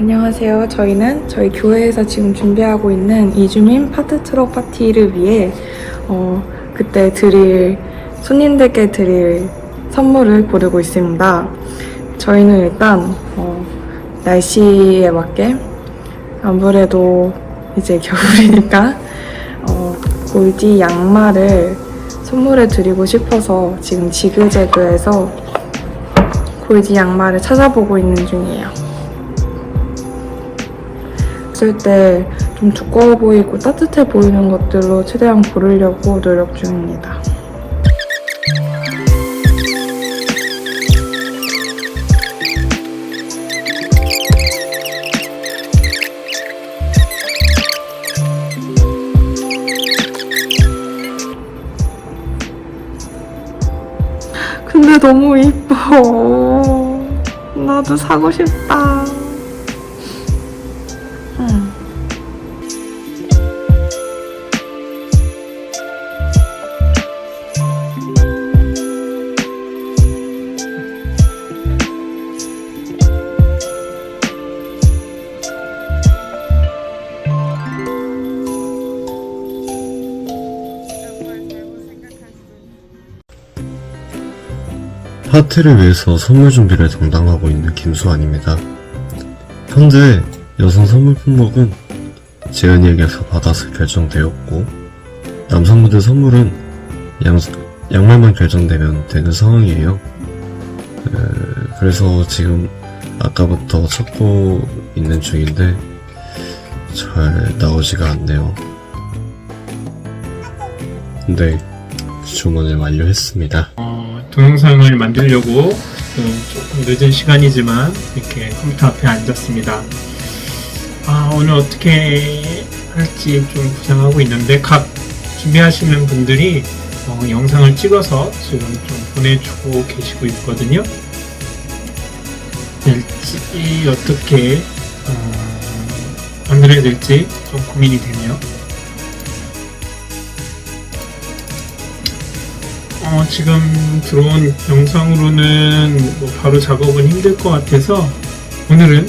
안녕하세요. 저희는 저희 교회에서 지금 준비하고 있는 이주민 파트 트럭 파티를 위해 어, 그때 드릴 손님들께 드릴 선물을 고르고 있습니다. 저희는 일단 어, 날씨에 맞게 아무래도 이제 겨울이니까 어, 골디 양말을 선물해 드리고 싶어서 지금 지그재그에서 골디 양말을 찾아보고 있는 중이에요. 봤을 때 좀 두꺼워 보이고 따뜻해 보이는 것들로 최대한 고르려고 노력 중입니다. 근데 너무 이뻐. 나도 사고 싶다. 파티를 위해서 선물 준비를 담당하고 있는 김수환입니다. 현재 여성 선물 품목은 재현이에게서 받아서 결정되었고 남성분들 선물은 양, 양말만 결정되면 되는 상황이에요. 에, 그래서 지금 아까부터 찾고 있는 중인데 잘 나오지가 않네요. 근데 주문을 완료했습니다. 어, 동영상을 만들려고 지금 조금 늦은 시간이지만 이렇게 컴퓨터 앞에 앉았습니다. 아, 오늘 어떻게 할지 좀 구상하고 있는데 각 준비하시는 분들이 어, 영상을 찍어서 지금 좀 보내주고 계시고 있거든요. 될지 어떻게 어, 만들어야 될지 좀 고민이 되네요. 어, 지금 들어온 영상으로는 뭐 바로 작업은 힘들 것 같아서 오늘은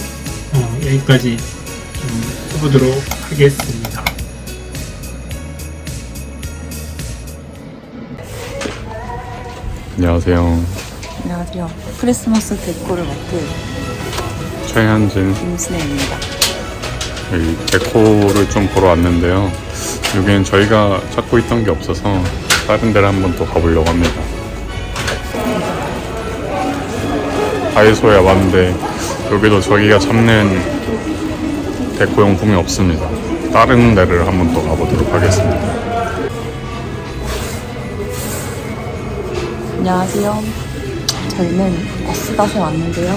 어, 여기까지 좀 해보도록 하겠습니다. 안녕하세요. 안녕하세요. 크리스마스 데코를 맡은 최현진. 임순혜입니다. 여기 데코를 좀 보러 왔는데요. 여기는 저희가 찾고 있던 게 없어서 다른 데를 한번 또 가보려고 합니다. 다이소에 왔는데 여기도 저희가 찾는 데코용품이 없습니다. 다른 데를 한번 또 가보도록 하겠습니다. 안녕하세요. 저희는 어스닷에 왔는데요.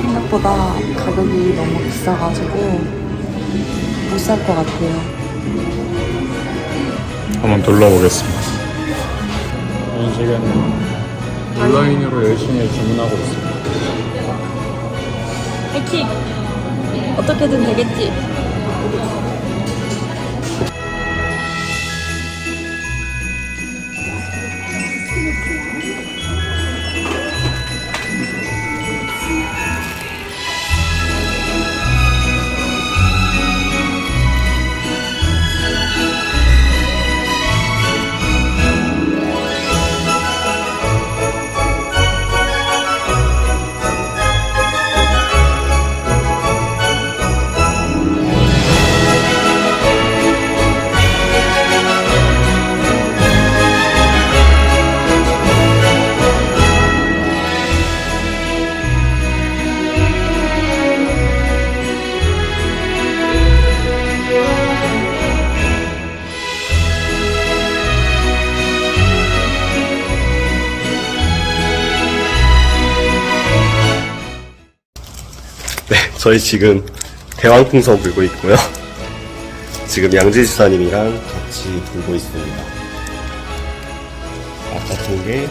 생각보다 가격이 너무 비싸가지고 못 살 것 같아요. 한번 둘러보겠습니다. 저는 지금 온라인으로 열심히 주문하고 있습니다. 해킹! 어떻게든 되겠지? 저희 지금 대왕풍선 불고 있고요. 지금 양지지사님이랑 같이 불고 있습니다. 아까 본게